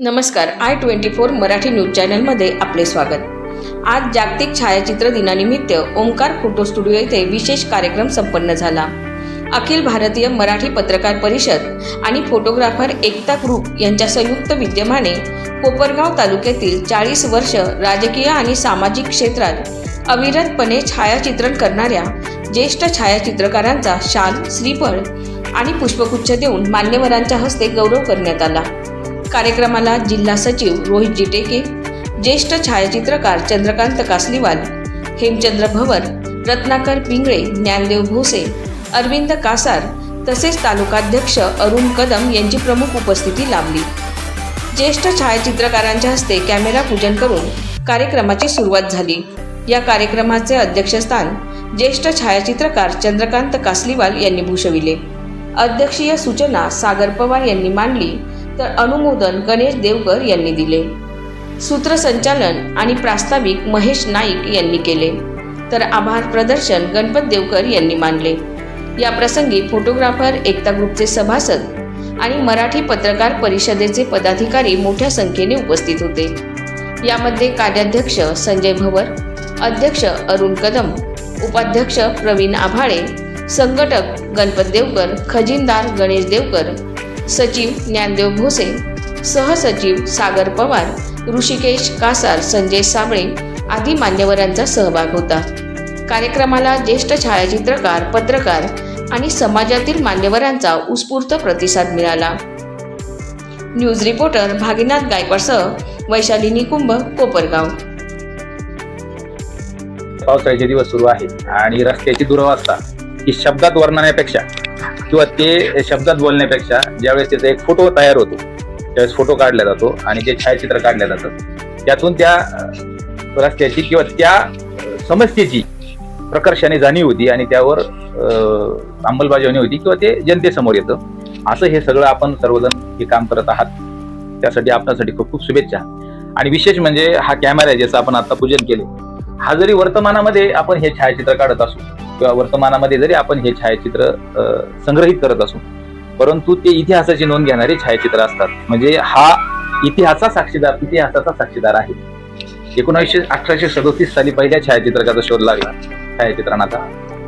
नमस्कार I twenty four Marathi news चॅनलमध्ये आपले स्वागत. आज जागतिक छायाचित्र दिनानिमित्त ओंकार फोटो स्टुडिओ येथे विशेष कार्यक्रम संपन्न झाला. अखिल भारतीय मराठी पत्रकार परिषद आणि फोटोग्राफर एकता ग्रुप यांच्या संयुक्त विद्यमाने कोपरगाव तालुक्यातील चाळीस वर्ष राजकीय आणि सामाजिक क्षेत्रात अविरतपणे छायाचित्रण करणाऱ्या ज्येष्ठ छायाचित्रकारांचा शाल श्रीफळ आणि पुष्पगुच्छ देऊन मान्यवरांच्या हस्ते गौरव करण्यात आला. कार्यक्रमाला जिल्हा सचिव रोहित जिटेके ज्येष्ठ छायाचित्रकार चंद्रकांत कासलीवाल हेमचंद्र भवर रत्नाकर पिंगळे ज्ञानदेव भोसे अरविंद कासार तसेच तालुकाध्यक्ष अरुण कदम यांची प्रमुख उपस्थिती लाभली. ज्येष्ठ छायाचित्रकारांच्या हस्ते कॅमेरा पूजन करून कार्यक्रमाची सुरुवात झाली. या कार्यक्रमाचे अध्यक्षस्थान ज्येष्ठ छायाचित्रकार चंद्रकांत कासलीवाल यांनी भूषविले. अध्यक्षीय सूचना सागर पवार यांनी मांडली. तर अनुमोदन गणेश देवकर यांनी दिले. सूत्रसंचालन आणि प्रास्ताविक महेश नाईक यांनी केले. तर आभार प्रदर्शन गणपत देवकर यांनी मानले. या प्रसंगी फोटोग्राफर एकता ग्रुपचे सभासद आणि मराठी पत्रकार परिषदेचे पदाधिकारी मोठ्या संख्येने उपस्थित होते. यामध्ये कार्याध्यक्ष संजय भवर अध्यक्ष अरुण कदम उपाध्यक्ष प्रवीण आभाळे संघटक गणपत देवकर खजिनदार गणेश देवकर सचिव ज्ञानदेव भोसे सहसचिव सागर पवार ऋषिकेश कासार संजय साबळे आदी मान्यवरांचा सहभाग होता. कार्यक्रमाला ज्येष्ठ छायाचित्रकार पत्रकार आणि समाजातील मान्यवरांचा उत्स्फूर्त प्रतिसाद मिळाला. न्यूज रिपोर्टर भागीनाथ गायकवाडसह वैशाली निकुंभ कोपरगाव. पावसाळ्याचे दिवस सुरू आहे आणि रस्त्याची दुरवस्था ही शब्दात वर्णण्यापेक्षा किंवा ते शब्दात बोलण्यापेक्षा ज्यावेळेस त्याचा एक फोटो तयार होतो त्यावेळेस फोटो काढला जातो आणि ते छायाचित्र काढल्या जातात त्यातून त्या रस्त्याची किंवा त्या समस्येची प्रकर्षाने जाणीव होती आणि त्यावर अंमलबजावणी होती किंवा ते जनतेसमोर येतं. असं हे सगळं आपण सर्वजण हे काम करत आहात. त्यासाठी आपणासाठी खूप खूप शुभेच्छा. आणि विशेष म्हणजे हा कॅमेरा आहे ज्याचं आपण आता पूजन केले हा जरी वर्तमानामध्ये आपण हे छायाचित्र काढत असू किंवा वर्तमानामध्ये जरी आपण हे छायाचित्र संग्रहित करत असू परंतु ते इतिहासाची नोंद घेणारे छायाचित्र असतात. म्हणजे हा इतिहासा साक्षीदार इतिहासाचा साक्षीदार आहे. एकोणीसशे अठराशे सदोतीस साली पहिल्या छायाचित्रकाचा शोध लागला छायाचित्रणाचा.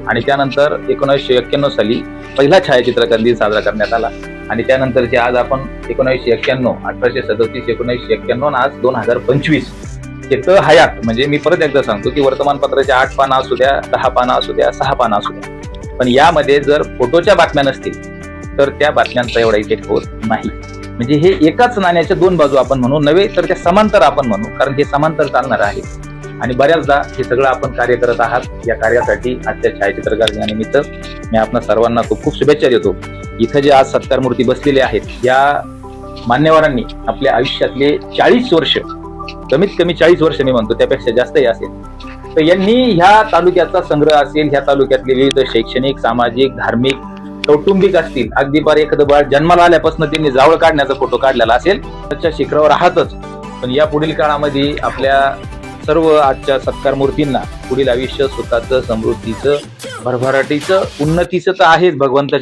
आणि त्यानंतर एकोणीसशे एक्क्याण्णव साली पहिला छायाचित्रकार दिन साजरा करण्यात आला. आणि त्यानंतरचे आज आपण एकोणीसशे एक्क्याण्णव अठराशे सदोतीस एकोणीसशे एक्क्याण्णव आणि आज दोन हजार पंचवीस हे हयात. म्हणजे मी परत एकदा सांगतो की वर्तमानपत्राचे आठ पानं असू द्या दहा पानं असू द्या सहा पानं असू द्या. पण यामध्ये जर फोटोच्या बातम्या नसतील तर त्या बातम्यांचा एवढा इफेक्ट होत नाही. म्हणजे हे एकाच नाण्याच्या दोन बाजू आपण म्हणू नव्हे तर त्या समांतर आपण म्हणू कारण हे समांतर चालणार आहे. आणि बऱ्याचदा हे सगळं आपण कार्य करत आहात या कार्यासाठी आजच्या छायाचित्रकार दिनानिमित्त मी आपणा सर्वांना खूप खूप शुभेच्छा देतो. इथं जे आज सत्कार मूर्ती बसलेले आहेत या मान्यवरांनी आपल्या आयुष्यातले चाळीस वर्ष कमीत कमी चाळीस वर्ष मी म्हणतो त्यापेक्षा जास्तही असेल. तर यांनी ह्या तालुक्याचा संग्रह असेल ह्या तालुक्यातले विविध शैक्षणिक सामाजिक धार्मिक कौटुंबिक असतील अगदी बार एखादं बाळ जन्माला आल्यापासून त्यांनी जावळ काढण्याचा फोटो काढलेला असेल त्याच्या शिखरावर राहतच. पण या पुढील काळामध्ये आपल्या सर्व आजच्या सत्कार मूर्तींना पुढील आयुष्य स्वतःचं समृद्धीचं भरभराटीचं उन्नतीचं तर आहेच भगवंताच्या